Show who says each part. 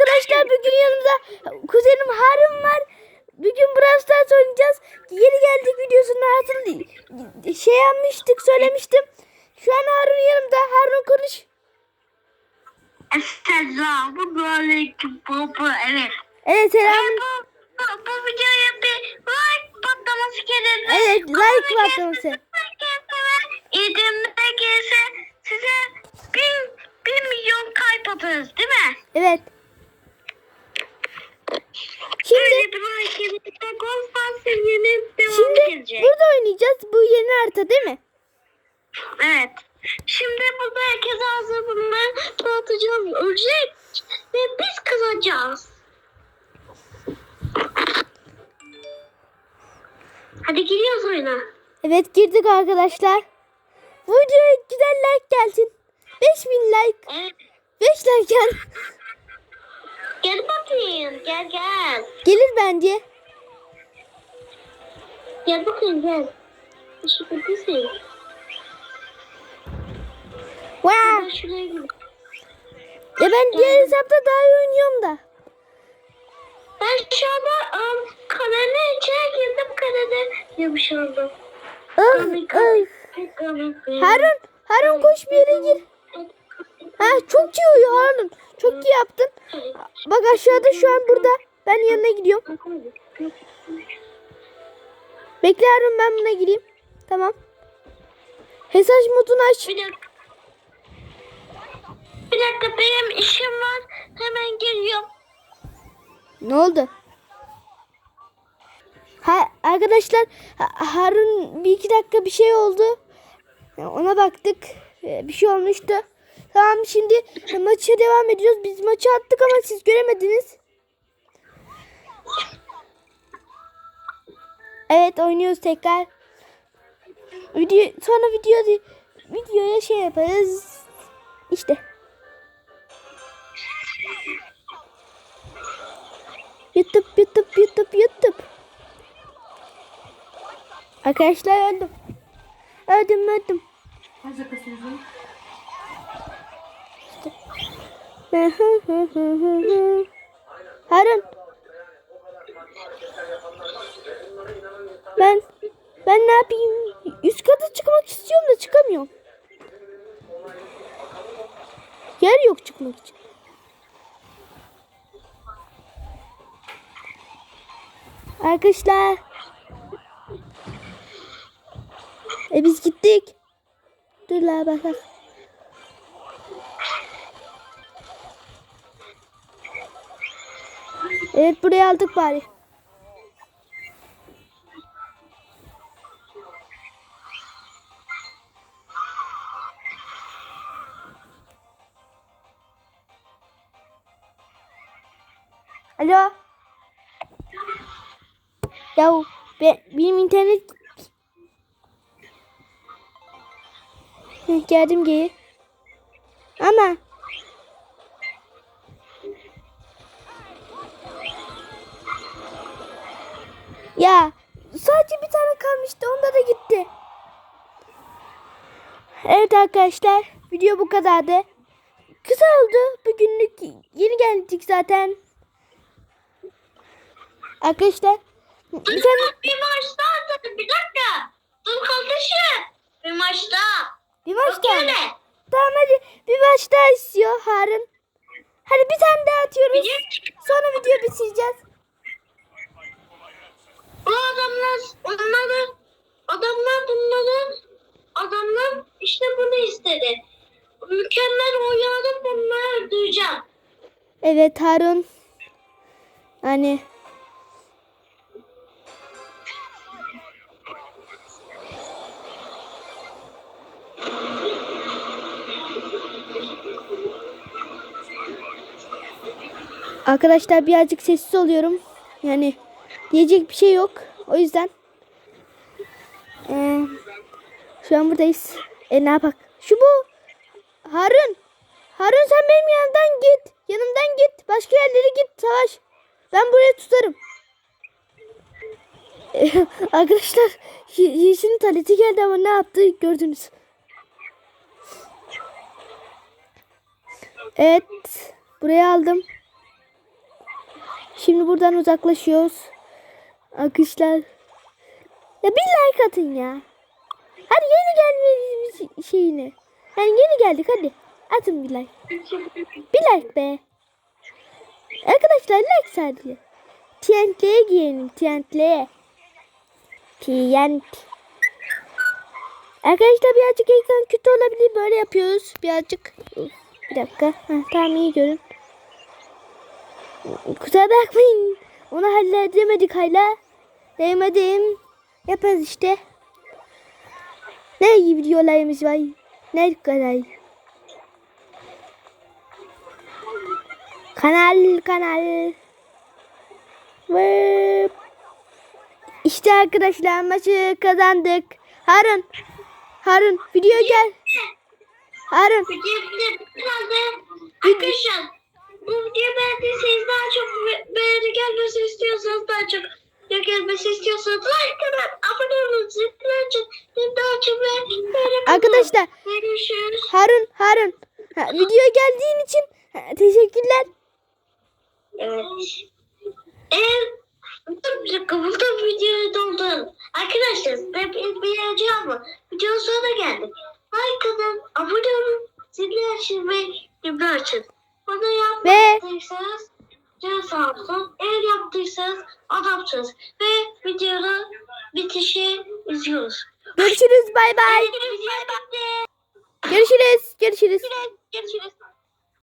Speaker 1: arkadaşlar bugün yanımda kuzenim Harun var. Bugün Brawl Stars oynayacağız. Yeni geldik videosunu hatırlı şey yapmıştık söylemiştim. Şu an Harun yanımda. Harun konuş.
Speaker 2: Esselamu aleyküm baba. Evet.
Speaker 1: Evet selam.
Speaker 2: Bu, bu, bu videoya bir like patlaması gelir.
Speaker 1: Evet like patlaması.
Speaker 2: İdimde gelirse size bin, bir milyon kalp atarız değil mi?
Speaker 1: Evet. Şimdi
Speaker 2: Böyle bir like gelirse gol pası yeni devam
Speaker 1: şimdi
Speaker 2: gelecek.
Speaker 1: burada oynayacağız. Bu yeni harita değil mi?
Speaker 2: Evet. Şimdi burada herkes ağzı bunlar dağıtacağız. Ölecek. Ve biz kızacağız. Hadi giriyoruz oyuna.
Speaker 1: Evet girdik arkadaşlar. Bu videoya güzel like gelsin. 5000 like.
Speaker 2: Evet.
Speaker 1: 5 like gel.
Speaker 2: Gel bakayım. Gel gel.
Speaker 1: Gelir bence.
Speaker 2: Gel bakayım gel. Teşekkür ederim.
Speaker 1: Wow.
Speaker 2: Şuraya.
Speaker 1: Ya ben diğer hesapta daha iyi oynuyorum da.
Speaker 2: Ben şu anda um, kalenin içine girdim kalede yapışalım.
Speaker 1: Ah, ah. Harun, Harun koş bir yere gir. Ha çok iyi oynuyor Harun. Çok iyi yaptın. Bak aşağıda şu an burada. Ben yanına gidiyorum. Bekle Harun ben buna gireyim. Tamam. Hesap modunu aç.
Speaker 2: Bir dakika. Bir dakika benim işim var. Hemen geliyorum.
Speaker 1: Ne oldu? Ha, arkadaşlar Ha- Harun bir iki dakika bir şey oldu. Ona baktık. Ee, Bir şey olmuştu. Tamam şimdi maça devam ediyoruz. Biz maçı attık ama siz göremediniz. Evet oynuyoruz tekrar. Video sonra video videoya şey yaparız. İşte. YouTube, YouTube, YouTube, YouTube. Arkadaşlar öldüm. Öldüm, öldüm. Harun. Ben ben ne yapayım? Kata çıkmak istiyorum da çıkamıyorum. Yer yok çıkmak için. Arkadaşlar. E biz gittik. Dur la bak bak. Evet buraya aldık bari. Alo. Ya be, benim internet geldim geri. Ama Ya sadece bir tane kalmıştı. Onda da gitti. Evet arkadaşlar. Video bu kadardı. Kısa oldu. Bugünlük yeni geldik zaten. Arkadaşlar. Bir tane,
Speaker 2: bir maç daha atalım. Bir dakika. Dur kardeşim. Bir maç daha.
Speaker 1: bir maç
Speaker 2: Yok öyle.
Speaker 1: Tamam hadi bir maç daha istiyor Harun. Hadi bir tane daha atıyoruz. Sonra video bitireceğiz.
Speaker 2: Bu adamlar onları adamlar bunları adamlar işte bunu istedi. Mükemmel oynadım bunları öldüreceğim.
Speaker 1: Evet Harun. Hani Arkadaşlar birazcık sessiz oluyorum. Yani diyecek bir şey yok. O yüzden Ee, şu an buradayız. E ne yapak? Şu bu. Harun. Harun sen benim yanımdan git. Yanımdan git. Başka yerlere git. Savaş. Ben burayı tutarım. E, arkadaşlar Ye- Yeşil'in taleti geldi ama ne yaptı gördünüz. Evet. Buraya aldım. Şimdi buradan uzaklaşıyoruz. Arkadaşlar. Ya bir like atın ya. Hadi yeni gelmemiz şeyini. Yani yeni geldik hadi. Atın bir like. Bir like be. Arkadaşlar like sadece. TNT'ye giyelim. TNT'ye. TNT. Arkadaşlar birazcık ekran kötü olabilir. Böyle yapıyoruz. Birazcık. Bir dakika. Heh, tamam iyi görün. Kusura bakmayın. Onu halledemedik hala. Değmedim. Yaparız işte. Ne iyi videolarımız var. Ne kadar. Kanal kanal. Ve işte arkadaşlar maçı kazandık. Harun. Harun video gel. Harun.
Speaker 2: Arkadaşlar videoyu beğendiyseniz daha çok be- beğeni gelmesi istiyorsanız daha çok video gelmesi istiyorsanız like atın, abone olun, zilleri açın, daha çok beğeni
Speaker 1: Arkadaşlar
Speaker 2: Görüşürüz.
Speaker 1: Harun Harun. Ha, videoya geldiğin için ha, teşekkürler.
Speaker 2: Evet. Eğer dur bir dakika burada videoyu doldurun. Arkadaşlar ben bir bir ama videonun sonuna geldik. Like atın, abone olun, zilleri açın ve bildirimleri açın. Bunu
Speaker 1: Ve
Speaker 2: yapmadıysanız can sağ olsun. Eğer yaptıysanız adamsınız. Ve videonun bitişi izliyoruz.
Speaker 1: görüşürüz bay bay.
Speaker 2: Görüşürüz.
Speaker 1: Görüşürüz. Görüşürüz.
Speaker 2: Görüşürüz.